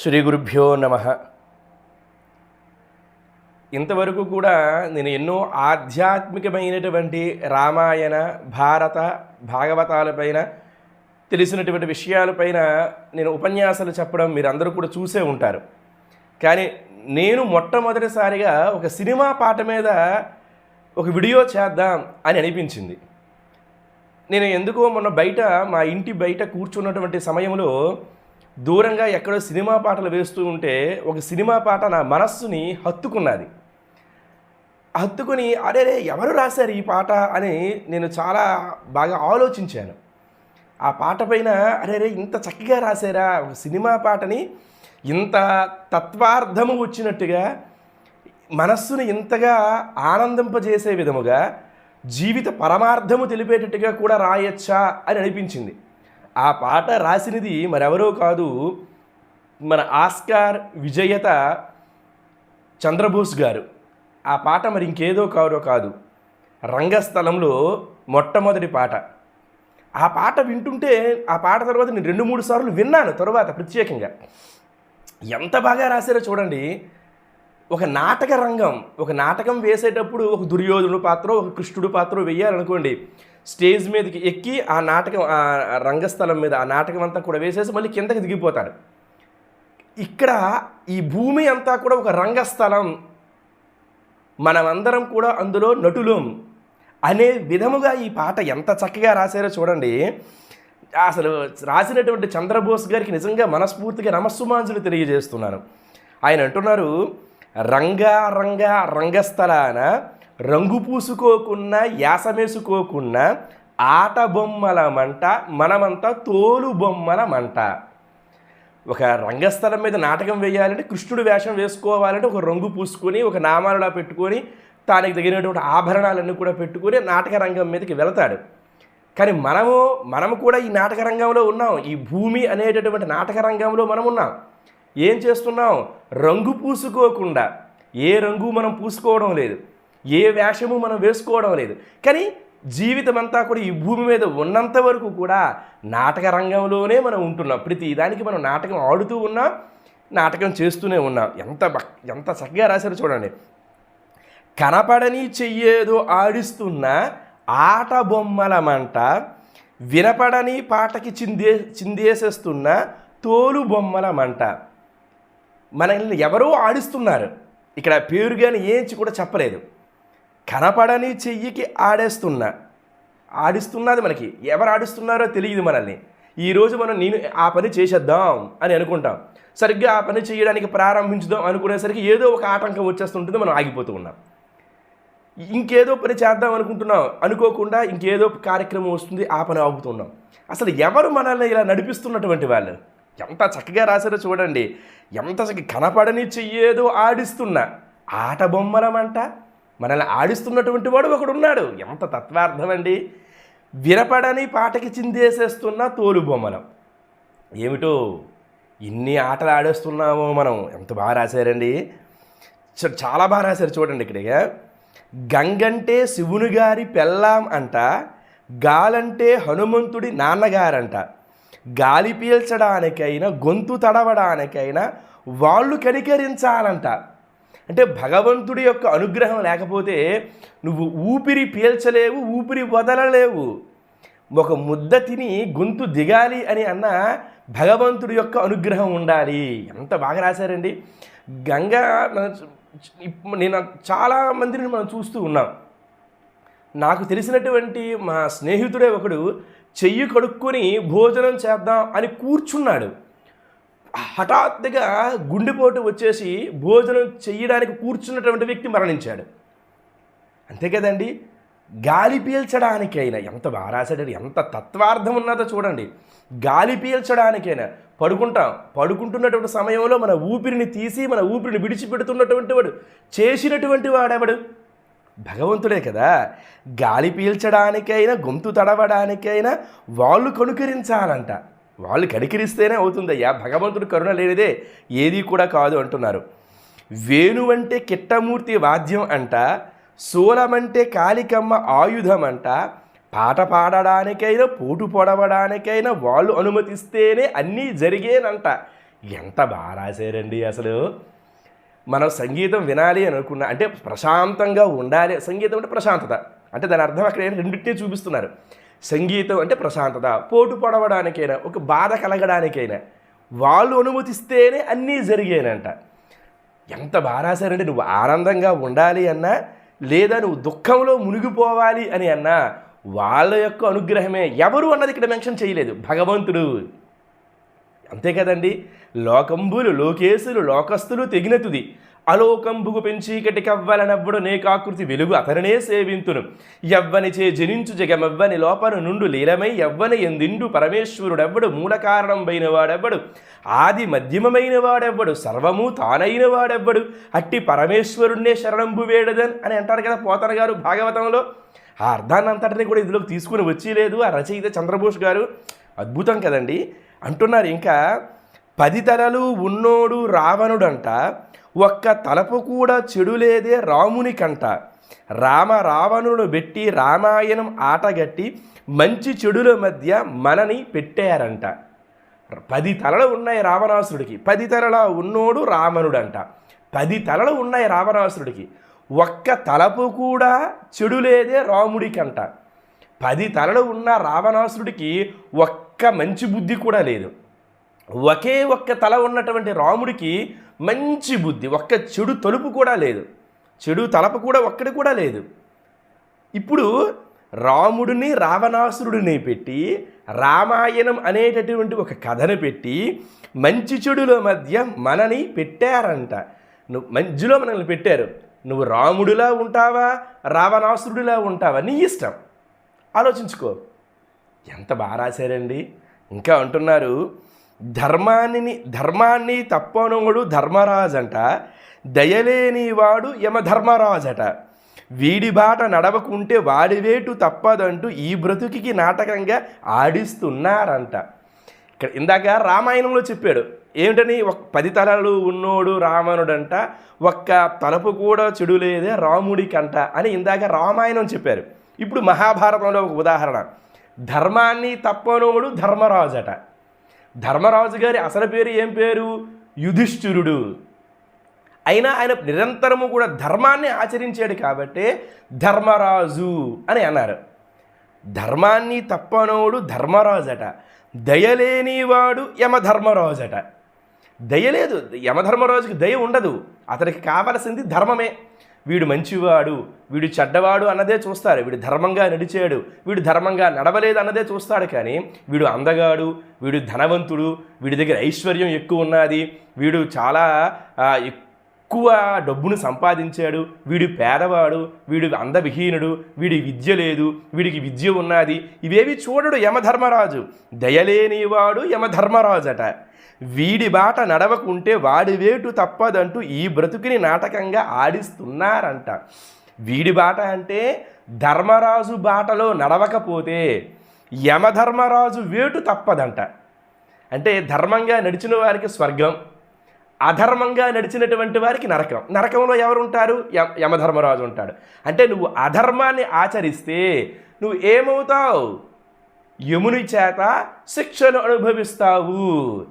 శ్రీ గురుభ్యో నమ. ఇంతవరకు కూడా నేను ఎన్నో ఆధ్యాత్మికమైనటువంటి రామాయణ భారత భాగవతాలపైన తెలిసినటువంటి విషయాలపైన నేను ఉపన్యాసాలు చెప్పడం మీరు అందరూ కూడా చూసే ఉంటారు. కానీ నేను మొట్టమొదటిసారిగా ఒక సినిమా పాట మీద ఒక వీడియో చేద్దాం అని అనిపించింది. నేను ఎందుకో మొన్న బయట మా ఇంటి బయట కూర్చున్నటువంటి సమయంలో దూరంగా ఎక్కడో సినిమా పాటలు వేస్తూ ఉంటే ఒక సినిమా పాట నా మనస్సుని హత్తుకున్నది. హత్తుకుని అరే రే ఎవరు రాశారు ఈ పాట? అని నేను చాలా బాగా ఆలోచించాను. ఆ పాట పైన అరే రే ఇంత చక్కగా రాశారా? ఒక సినిమా పాటని ఇంత తత్వార్థము వచ్చినట్టుగా మనస్సును ఇంతగా ఆనందింపజేసే విధముగా జీవిత పరమార్థము తెలిపేటట్టుగా కూడా రాయొచ్చా? అని అనిపించింది. ఆ పాట రాసినది మరెవరో కాదు మన ఆస్కార్ విజయత చంద్రబోస్ గారు. ఆ పాట మరి ఇంకేదో కాదో కాదు. రంగస్థలంలో మొట్టమొదటి పాట. ఆ పాట వింటుంటే ఆ పాట తర్వాత నేను రెండు మూడు సార్లు విన్నాను తర్వాత ప్రత్యేకంగా. ఎంత బాగా రాశారో చూడండి. ఒక నాటక రంగం ఒక నాటకం వేసేటప్పుడు ఒక దుర్యోధనుడు పాత్ర ఒక కృష్ణుడు పాత్ర వేయాలనుకోండి స్టేజ్ మీదకి ఎక్కి ఆ నాటకం ఆ రంగస్థలం మీద ఆ నాటకం అంతా కూడా వేసేసి మళ్ళీ కిందకి దిగిపోతాడు. ఇక్కడ ఈ భూమి అంతా కూడా ఒక రంగస్థలం. మనమందరం కూడా అందులో నటులం. అనే విధముగా ఈ పాట ఎంత చక్కగా రాశారో చూడండి. అసలు రాసినటువంటి చంద్రబోస్ గారికి నిజంగా మనస్ఫూర్తిగా నమస్సుమాంజులు తెలియజేస్తున్నాను. ఆయన అంటున్నారు రంగా రంగా రంగస్థలాన రంగు పూసుకోకున్నా యాసమేసుకోకున్నా ఆట బొమ్మల మంట మనమంతా తోలు బొమ్మల మంట. ఒక రంగస్థలం మీద నాటకం వేయాలంటే కృష్ణుడు వేషం వేసుకోవాలంటే ఒక రంగు పూసుకొని ఒక నామాలులా పెట్టుకొని దానికి తగినటువంటి ఆభరణాలన్నీ కూడా పెట్టుకొని నాటక రంగం మీదకి వెళతాడు. కానీ మనము మనము కూడా ఈ నాటక రంగంలో ఉన్నాం. ఈ భూమి అనేటటువంటి నాటక రంగంలో మనం ఉన్నాం ఏం చేస్తున్నాం? రంగు పూసుకోకుండా. ఏ రంగు మనం పూసుకోవడం లేదు. ఏ వేషము మనం వేసుకోవడం లేదు. కానీ జీవితం అంతా కూడా ఈ భూమి మీద ఉన్నంత వరకు కూడా నాటక రంగంలోనే మనం ఉంటున్నాం. ప్రతి దానికి మనం నాటకం ఆడుతూ ఉన్నాం నాటకం చేస్తూనే ఉన్నాం. ఎంత బక్- ఎంత చక్కగా రాశారు చూడండి. కనపడని చెయ్యేదో ఆడిస్తున్న ఆట బొమ్మల మంట వినపడని పాటకి చిందే చిందేసేస్తున్న తోలు బొమ్మలమంట మనల్ని ఎవరో ఆడిస్తున్నారు. ఇక్కడ పేరు కానీ ఏంచి కూడా చెప్పలేదు. కనపడని చెయ్యికి ఆడేస్తున్నా ఆడిస్తున్నది మనకి ఎవరు ఆడిస్తున్నారో తెలియదు మనల్ని. ఈరోజు మనం నేను ఆ పని చేసేద్దాం అని అనుకుంటాం. సరిగ్గా ఆ పని చేయడానికి ప్రారంభించుదాం అనుకునేసరికి ఏదో ఒక ఆటంకం వచ్చేస్తుంటుంది మనం ఆగిపోతూ ఉన్నాం. ఇంకేదో పని చేద్దాం అనుకుంటున్నాం. అనుకోకుండా ఇంకేదో కార్యక్రమం వస్తుంది ఆ పని ఆగుతున్నాం అసలు ఎవరు మనల్ని ఇలా నడిపిస్తున్నటువంటి వాళ్ళు? ఎంత చక్కగా రాశారో చూడండి. ఎంత కనపడని చెయ్యేదో ఆడిస్తున్నా ఆట బొమ్మలమంట. మనల్ని ఆడిస్తున్నటువంటి వాడు ఒకడున్నాడు. ఎంత తత్వార్థం అండి వినపడని పాటకి చిందేసేస్తున్న తోలు బొమ్మలం. ఏమిటో ఇన్ని ఆటలు ఆడేస్తున్నామో మనం. ఎంత బాగా రాశారండి. చాలా బాగా రాశారు చూడండి ఇక్కడ గంగంటే శివుని గారి పెళ్ళాం అంట. గాలంటే హనుమంతుడి నాన్నగారంట. గాలి పీల్చడానికైనా గొంతు తడవడానికైనా వాళ్ళు కనికరించాలంట. అంటే భగవంతుడి యొక్క అనుగ్రహం లేకపోతే నువ్వు ఊపిరి పీల్చలేవు ఊపిరి వదలలేవు. ఒక ముద్ద తిని గొంతు దిగాలి అని అన్న భగవంతుడి యొక్క అనుగ్రహం ఉండాలి. ఎంత బాగా రాశారండి. గంగా నేను చాలా మందిని మనం చూస్తూ ఉన్నాం. నాకు తెలిసినటువంటి మా స్నేహితుడే ఒకడు చెయ్యి కడుక్కొని భోజనం చేద్దాం అని కూర్చున్నాడు. హఠాత్తుగా గుండెపోటు వచ్చేసి భోజనం చేయడానికి కూర్చున్నటువంటి వ్యక్తి మరణించాడు. అంతే కదండి? గాలి పీల్చడానికైనా ఎంత బారాసాడు ఎంత తత్వార్థం ఉన్నదో చూడండి. గాలి పీల్చడానికైనా పడుకుంటాం. పడుకుంటున్నటువంటి సమయంలో మన ఊపిరిని తీసి మన ఊపిరిని విడిచిపెడుతున్నటువంటి వాడు చేసినటువంటి వాడెవడు? భగవంతుడే కదా. గాలి పీల్చడానికైనా గొంతు తడవడానికైనా వాళ్ళు కనుకరించాలంట. వాళ్ళు కనికరిస్తేనే అవుతుందయ్యా. భగవంతుడు కరుణ లేనిదే ఏది కూడా కాదు అంటున్నారు. వేణువంటే కిట్టమూర్తి వాద్యం అంట. శూలమంటే కాళికమ్మ ఆయుధం అంట. పాట పాడడానికైనా పోటు పొడవడానికైనా వాళ్ళు అనుమతిస్తేనే అన్నీ జరిగేనంట. ఎంత బాగా రాశారండి అసలు. మనం సంగీతం వినాలి అని అనుకున్నా అంటే ప్రశాంతంగా ఉండాలి. సంగీతం అంటే ప్రశాంతత. అంటే దాని అర్థం అక్కడ రెండింటినీ చూపిస్తున్నారు. సంగీతం అంటే ప్రశాంతత. పోటు పడవడానికైనా ఒక బాధ కలగడానికైనా వాళ్ళు అనుమతిస్తేనే అన్నీ జరిగాయనంట ఎంత బాగా రాశారంటే నువ్వు ఆనందంగా ఉండాలి అన్నా లేదా నువ్వు దుఃఖంలో మునిగిపోవాలి అని అన్నా వాళ్ళ యొక్క అనుగ్రహమే. ఎవరు అన్నది ఇక్కడ మెన్షన్ చేయలేదు. భగవంతుడు. అంతే కదండి? లోకంబులు లోకేశులు లోకస్తులు తెగినతుది. అలోకంబుగు పెంచీకటి కవ్వలనవ్వడు నేకాకృతి వెలుగు అతనినే సేవింతును. ఎవ్వని చే జనించు జగమెవ్వని లోపల నుండు లీలమై ఎవ్వని ఎందిండు పరమేశ్వరుడెవ్వడు మూల కారణం వాడెవ్వడు ఆది మధ్యమమైన వాడెవ్వడు సర్వము తానైన వాడెవ్వడు అట్టి పరమేశ్వరుణ్ణే శరణంబు వేడదన్ అని అంటారు కదా పోతన గారు భాగవతంలో. ఆ అర్థాన్ని అంతటిని కూడా ఇందులోకి తీసుకుని వచ్చి లేదు ఆ రచయిత చంద్రబోస్ గారు. అద్భుతం కదండి. అంటున్నారు ఇంకా పది తలలు ఉన్నోడు రావణుడంట ఒక్క తలపు కూడా చెడు లేదే రామునికంట. రామ రావణుడు పెట్టి రామాయణం ఆటగట్టి మంచి చెడుల మధ్య మనని పెట్టారంట. పది తలలు ఉన్నాయి రావణాసురుడికి పది తలల ఉన్నోడు రావణుడంట. పది తలలు ఉన్నాయి రావణాసురుడికి ఒక్క తలపు కూడా చెడు లేదే రాముడికంట. పది తలలు ఉన్న రావణాసురుడికి ఒక్క మంచి బుద్ధి కూడా లేదు. ఒకే ఒక్క తల ఉన్నటువంటి రాముడికి మంచి బుద్ధి ఒక్క చెడు తలుపు కూడా లేదు. చెడు తలప కూడా ఒక్కడి కూడా లేదు. ఇప్పుడు రాముడిని రావణాసురుడిని పెట్టి రామాయణం అనేటటువంటి ఒక కథను పెట్టి మంచి చెడుల మధ్య మనని పెట్టారంట. నువ్వు మధ్యలో మనల్ని పెట్టారు. నువ్వు రాముడిలా ఉంటావా రావణాసురుడిలా ఉంటావా? నీ ఇష్టం. ఆలోచించుకో. ఎంత బాగా రాశారండి. ఇంకా అంటున్నారు ధర్మాన్ని ధర్మాన్ని ధర్మరాజు ధర్మరాజంట దయలేని వాడు యమధర్మరాజట. వీడి బాట నడవకుంటే వాడి వేటు తప్పదంటూ ఈ బ్రతుకికి నాటకంగా ఆడిస్తున్నారంట. ఇక్కడ ఇందాక రామాయణంలో చెప్పాడు ఏమిటని? ఒక పది తలలు ఉన్నోడు రావణుడంట ఒక్క తలపు కూడా చెడు లేదే రాముడికంట అని ఇందాక రామాయణం చెప్పారు. ఇప్పుడు మహాభారతంలో ఒక ఉదాహరణ ధర్మాన్ని తప్పనోడు ధర్మరాజట. ధర్మరాజు గారి అసలు పేరు ఏం పేరు? యుధిష్ఠిరుడు. అయినా ఆయన నిరంతరము కూడా ధర్మాన్ని ఆచరించాడు కాబట్టి ధర్మరాజు అని అన్నారు. ధర్మాన్ని తప్పనోడు ధర్మరాజట దయలేనివాడు యమధర్మరాజట. దయ లేదు యమధర్మరాజుకి దయ ఉండదు. అతనికి కావలసింది ధర్మమే. వీడు మంచివాడు వీడు చెడ్డవాడు అన్నదే చూస్తారు. వీడు ధర్మంగా నడిచాడు వీడు ధర్మంగా నడవలేదు అన్నదే చూస్తాడు కానీ వీడు అందగాడు వీడు ధనవంతుడు వీడి దగ్గర ఐశ్వర్యం ఎక్కువ ఉన్నది వీడు చాలా ఎక్కువ డబ్బును సంపాదించాడు. వీడు పేదవాడు వీడు అందవిహీనుడు వీడి విద్య లేదు వీడికి విద్య ఉన్నది. ఇవేవి చూడడు యమధర్మరాజు. దయలేనివాడు యమధర్మరాజట. వీడి బాట నడవకుంటే వాడి వేటు తప్పదంటూ ఈ బ్రతుకుని నాటకంగా ఆడిస్తున్నారంట. వీడి బాట అంటే ధర్మరాజు బాటలో నడవకపోతే యమధర్మరాజు వేటు తప్పదంట. అంటే ధర్మంగా నడిచిన వారికి స్వర్గం. అధర్మంగా నడిచినటువంటి వారికి నరకం. నరకంలో ఎవరు ఉంటారు య- యమధర్మరాజు ఉంటాడు. అంటే నువ్వు అధర్మాన్ని ఆచరిస్తే నువ్వు ఏమవుతావు? యముని చేత శిక్షను అనుభవిస్తావు.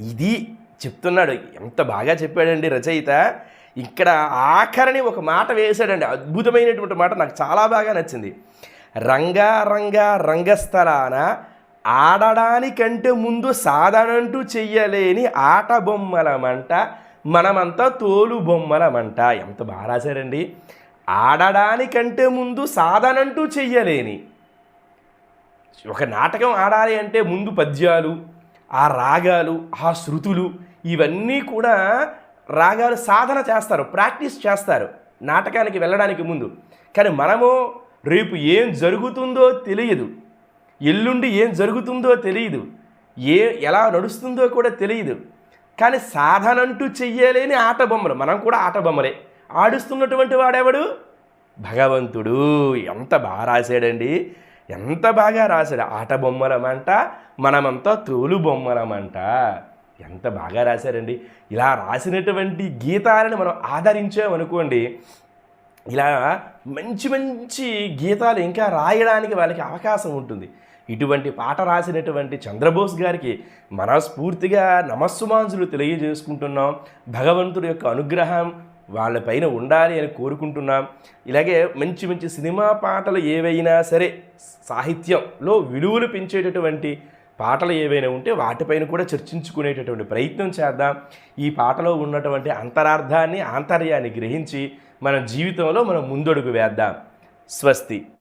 ఇది చెప్తున్నాడు. ఎంత బాగా చెప్పాడండి రచయిత. ఇక్కడ ఆఖరిని ఒక మాట వేశాడండి. అద్భుతమైనటువంటి మాట నాకు చాలా బాగా నచ్చింది. రంగా రంగా రంగస్థలాన ఆడడానికంటే ముందు సాధనంటూ చెయ్యలేని ఆట బొమ్మలమంట మనమంతా తోలు బొమ్మలమంట. ఎంత బాగా రాశారండి. ఆడడానికంటే ముందు సాధనంటూ చెయ్యలేని. ఒక నాటకం ఆడాలి అంటే ముందు పద్యాలు ఆ రాగాలు ఆ శృతులు ఇవన్నీ కూడా రాగాలు సాధన చేస్తారు ప్రాక్టీస్ చేస్తారు నాటకానికి వెళ్ళడానికి ముందు. కానీ మనము రేపు ఏం జరుగుతుందో తెలియదు. ఎల్లుండి ఏం జరుగుతుందో తెలియదు ఏ ఎలా నడుస్తుందో కూడా తెలియదు కానీ సాధన అంటూ చెయ్యలేని ఆట బొమ్మలు. మనం కూడా ఆట బొమ్మలే. ఆడుస్తున్నటువంటి వాడెవడు? భగవంతుడు. ఎంత బాగా రాశాడండి. ఎంత బాగా రాశాడు. ఆట బొమ్మలమంట మనమంతా తోలు బొమ్మలమంట. ఎంత బాగా రాశారండి. ఇలా రాసినటువంటి గీతాలను మనం ఆదరించామనుకోండి ఇలా మంచి మంచి గీతాలు ఇంకా రాయడానికి వాళ్ళకి అవకాశం ఉంటుంది. ఇటువంటి పాట రాసినటువంటి చంద్రబోస్ గారికి మనస్ఫూర్తిగా నమస్సుమాంసులు తెలియజేసుకుంటున్నాం. భగవంతుడి యొక్క అనుగ్రహం వాళ్ళపైన ఉండాలి అని కోరుకుంటున్నాం. ఇలాగే మంచి మంచి సినిమా పాటలు ఏవైనా సరే సాహిత్యంలో విలువలు పెంచేటటువంటి పాటలు ఏవైనా ఉంటే వాటిపైన కూడా చర్చించుకునేటటువంటి ప్రయత్నం చేద్దాం. ఈ పాటలో ఉన్నటువంటి అంతరార్థాన్ని ఆంతర్యాన్ని గ్రహించి మన జీవితంలో మనం ముందడుగు వేద్దాం. స్వస్తి.